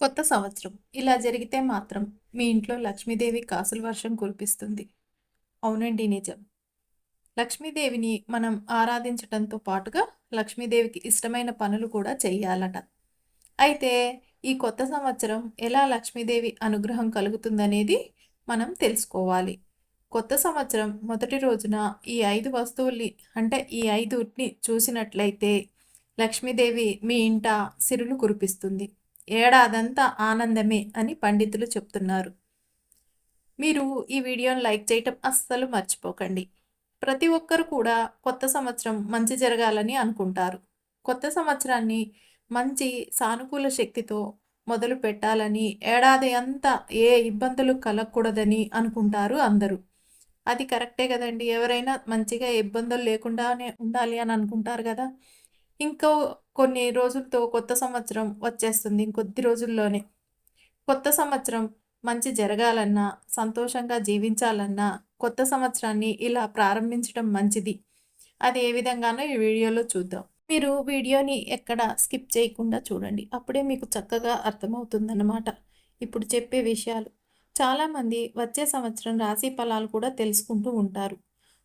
కొత్త సంవత్సరం. ఇలా జరిగితే మాత్రం మీ ఇంట్లో లక్ష్మీదేవి కాసుల వర్షం కురిపిస్తుంది. అవునండి నిజం. లక్ష్మీదేవిని మనం ఆరాధించటంతో పాటుగా లక్ష్మీదేవికి ఇష్టమైన పనులు కూడా చెయ్యాలట. అయితే ఈ కొత్త సంవత్సరం ఎలా లక్ష్మీదేవి అనుగ్రహం కలుగుతుందనేది మనం తెలుసుకోవాలి. కొత్త సంవత్సరం మొదటి రోజున ఈ ఐదు వస్తువుల్ని అంటే ఈ ఐదుని చూసినట్లయితే లక్ష్మీదేవి మీ ఇంట సిరులు కురిపిస్తుంది. ఏడాదంతా ఆనందమే అని పండితులు చెప్తున్నారు. మీరు ఈ వీడియోని లైక్ చేయటం అస్సలు మర్చిపోకండి. ప్రతి ఒక్కరు కూడా కొత్త సంవత్సరం మంచి జరగాలని అనుకుంటారు. కొత్త సంవత్సరాన్ని మంచి సానుకూల శక్తితో మొదలు పెట్టాలని ఏడాది అంతా ఏ ఇబ్బందులు కలగకూడదని అనుకుంటారు అందరూ. అది కరెక్టే కదండి. ఎవరైనా మంచిగా ఇబ్బందులు లేకుండానే ఉండాలి అని అనుకుంటారు కదా. ఇంకో కొన్ని రోజులతో కొత్త సంవత్సరం వచ్చేస్తుంది ఇంకొద్ది రోజుల్లోనే. కొత్త సంవత్సరం మంచి జరగాలన్నా సంతోషంగా జీవించాలన్నా కొత్త సంవత్సరాన్ని ఇలా ప్రారంభించడం మంచిది. అది ఏ విధంగానో ఈ వీడియోలో చూద్దాం. మీరు వీడియోని ఎక్కడ స్కిప్ చేయకుండా చూడండి. అప్పుడే మీకు చక్కగా అర్థమవుతుందన్నమాట. ఇప్పుడు చెప్పే విషయాలు. చాలామంది వచ్చే సంవత్సరం రాశి ఫలాలు కూడా తెలుసుకుంటూ ఉంటారు.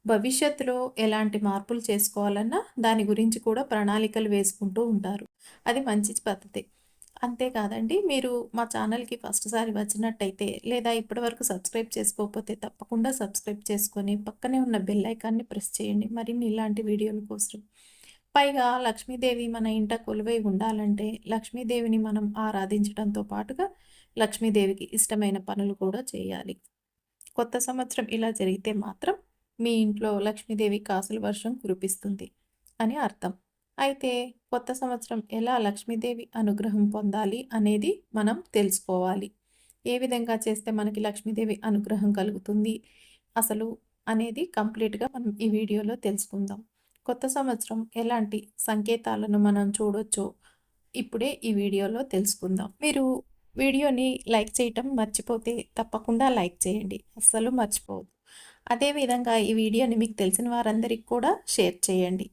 భవిష్యత్తులో ఎలాంటి మార్పులు చేసుకోవాలన్నా దాని గురించి కూడా ప్రణాళికలు వేసుకుంటూ ఉంటారు. అది మంచి పద్ధతి. అంతేకాదండి మీరు మా ఛానల్కి ఫస్ట్ సారి వచ్చినట్టయితే లేదా ఇప్పటివరకు సబ్స్క్రైబ్ చేసుకోకపోతే తప్పకుండా సబ్స్క్రైబ్ చేసుకొని పక్కనే ఉన్న బెల్ ఐకాన్ని ప్రెస్ చేయండి. మరిన్ని ఇలాంటి వీడియోల కోసం. పైగా లక్ష్మీదేవి మన ఇంట కొలువై ఉండాలంటే లక్ష్మీదేవిని మనం ఆరాధించడంతో పాటుగా లక్ష్మీదేవికి ఇష్టమైన పనులు కూడా చేయాలి. కొత్త సంవత్సరం ఇలా జరిగితే మాత్రం మీ ఇంట్లో లక్ష్మీదేవి కాసుల వర్షం కురిపిస్తుంది అని అర్థం. అయితే కొత్త సంవత్సరం ఎలా లక్ష్మీదేవి అనుగ్రహం పొందాలి అనేది మనం తెలుసుకోవాలి. ఏ విధంగా చేస్తే మనకి లక్ష్మీదేవి అనుగ్రహం కలుగుతుంది అసలు అనేది కంప్లీట్గా మనం ఈ వీడియోలో తెలుసుకుందాం. కొత్త సంవత్సరం ఎలాంటి సంకేతాలను మనం చూడొచ్చో ఇప్పుడే ఈ వీడియోలో తెలుసుకుందాం. మీరు వీడియోని లైక్ చేయటం మర్చిపోతే తప్పకుండా లైక్ చేయండి. అస్సలు మర్చిపోవద్దు. అదేవిధంగా ఈ వీడియోని మీకు తెలిసిన వారందరికీ కూడా షేర్ చేయండి.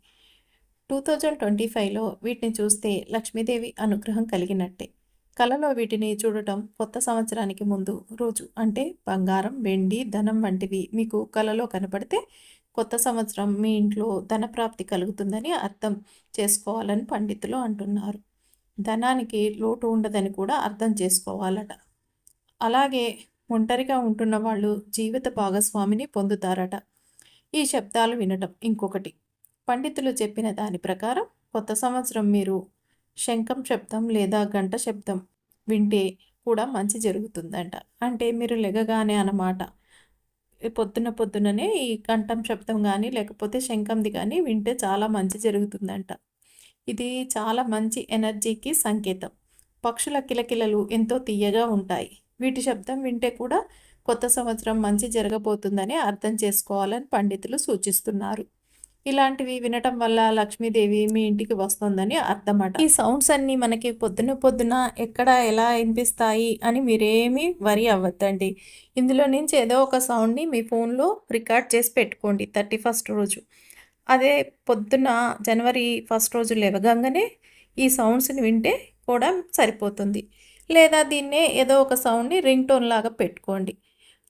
టూ థౌజండ్ ట్వంటీ ఫైవ్లో వీటిని చూస్తే లక్ష్మీదేవి అనుగ్రహం కలిగినట్టే. కలలో వీటిని చూడటం కొత్త సంవత్సరానికి ముందు రోజు అంటే బంగారం వెండి ధనం వంటివి మీకు కలలో కనపడితే కొత్త సంవత్సరం మీ ఇంట్లో ధనప్రాప్తి కలుగుతుందని అర్థం చేసుకోవాలని పండితులు అంటున్నారు. ధనానికి లోటు ఉండదని కూడా అర్థం చేసుకోవాలట. అలాగే ఒంటరిగా ఉంటున్న వాళ్ళు జీవిత భాగస్వామిని పొందుతారట. ఈ శబ్దాలు వినటం ఇంకొకటి. పండితులు చెప్పిన దాని ప్రకారం కొత్త సంవత్సరం మీరు శంఖం శబ్దం లేదా గంట శబ్దం వింటే కూడా మంచి జరుగుతుందంట. అంటే మీరు లెగగానే అన్నమాట. పొద్దున పొద్దుననే ఈ కంఠం శబ్దం కానీ లేకపోతే శంఖంది కానీ వింటే చాలా మంచి జరుగుతుందంట. ఇది చాలా మంచి ఎనర్జీకి సంకేతం. పక్షుల కిలకిలలు ఎంతో తీయగా ఉంటాయి. వీటి శబ్దం వింటే కూడా కొత్త సంవత్సరం మంచి జరగబోతుందని అర్థం చేసుకోవాలని పండితులు సూచిస్తున్నారు. ఇలాంటివి వినటం వల్ల లక్ష్మీదేవి మీ ఇంటికి వస్తుందని అర్థమట. ఈ సౌండ్స్ అన్నీ మనకి పొద్దున పొద్దున ఎక్కడ ఎలా వినిపిస్తాయి అని మీరేమీ వరి అవ్వద్దండి. ఇందులో నుంచి ఏదో ఒక సౌండ్ని మీ ఫోన్లో రికార్డ్ చేసి పెట్టుకోండి థర్టీ ఫస్ట్ రోజు. అదే పొద్దున జనవరి ఫస్ట్ రోజు లేవగానే ఈ సౌండ్స్ని వింటే కూడా సరిపోతుంది. లేదా దీన్నే ఏదో ఒక సౌండ్ని రింగ్ టోన్ లాగా పెట్టుకోండి.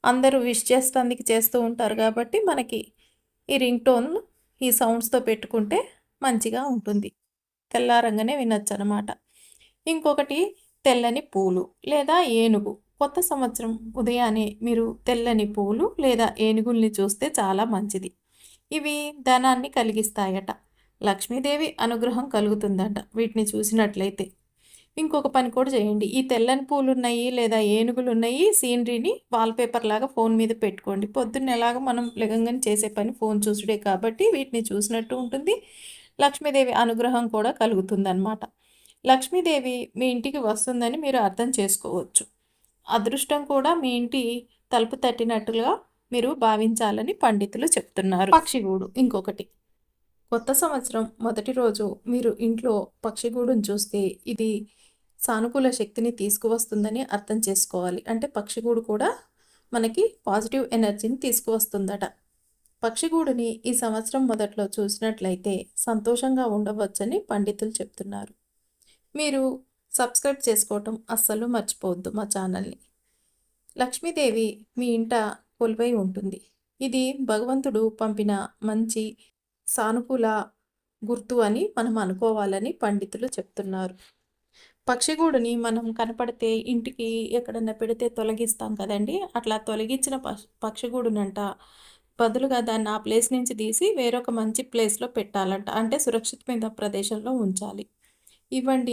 అందరూ విష్ చేస్తానికి చేస్తూ ఉంటారు కాబట్టి మనకి ఈ రింగ్ టోన్ ఈ సౌండ్స్తో పెట్టుకుంటే మంచిగా ఉంటుంది. తెల్లారంగానే వినొచ్చు అనమాట ఇంకొకటి తెల్లని పూలు లేదా ఏనుగు. కొత్త సంవత్సరం ఉదయాన్నే మీరు తెల్లని పూలు లేదా ఏనుగుల్ని చూస్తే చాలా మంచిది. ఇవి ధనాన్ని కలిగిస్తాయట. లక్ష్మీదేవి అనుగ్రహం కలుగుతుందట. వీటిని చూసినట్లయితే. ఇంకొక పని కూడా చేయండి. ఈ తెల్లని పూలు ఉన్నాయి లేదా ఏనుగులు ఉన్నాయి సీనరీని వాల్పేపర్ లాగా ఫోన్ మీద పెట్టుకోండి. పొద్దున్న ఎలాగ మనం లెగంగానే చేసే పని ఫోన్ చూసుడే కాబట్టి వీటిని చూసినట్టు ఉంటుంది. లక్ష్మీదేవి అనుగ్రహం కూడా కలుగుతుందన్నమాట. లక్ష్మీదేవి మీ ఇంటికి వస్తుందని మీరు అర్థం చేసుకోవచ్చు. అదృష్టం కూడా మీ ఇంటి తలుపు తట్టినట్టుగా మీరు భావించాలని పండితులు చెప్తున్నారు. పక్షిగూడు ఇంకొకటి. కొత్త సంవత్సరం మొదటి రోజు మీరు ఇంట్లో పక్షిగూడును చూస్తే ఇది సానుకూల శక్తిని తీసుకువస్తుందని అర్థం చేసుకోవాలి. అంటే పక్షిగూడు కూడా మనకి పాజిటివ్ ఎనర్జీని తీసుకువస్తుందట. పక్షిగూడుని ఈ సంవత్సరం మొదట్లో చూసినట్లయితే సంతోషంగా ఉండవచ్చని పండితులు చెప్తున్నారు. మీరు సబ్స్క్రైబ్ చేసుకోవటం అస్సలు మర్చిపోవద్దు మా ఛానల్ని. లక్ష్మీదేవి మీ ఇంట కొలువై ఉంటుంది. ఇది భగవంతుడు పంపిన మంచి సానుకూల గుర్తు అని మనం అనుకోవాలని పండితులు చెప్తున్నారు. పక్షిగూడుని మనం కనపడితే ఇంటికి ఎక్కడన్నా పెడితే తొలగిస్తాం కదండి. అట్లా తొలగించిన పక్షిగూడునంట బదులుగా దాన్ని ఆ ప్లేస్ నుంచి తీసి వేరొక మంచి ప్లేస్లో పెట్టాలంట. అంటే సురక్షితమైన ప్రదేశంలో ఉంచాలి. ఇవ్వండి.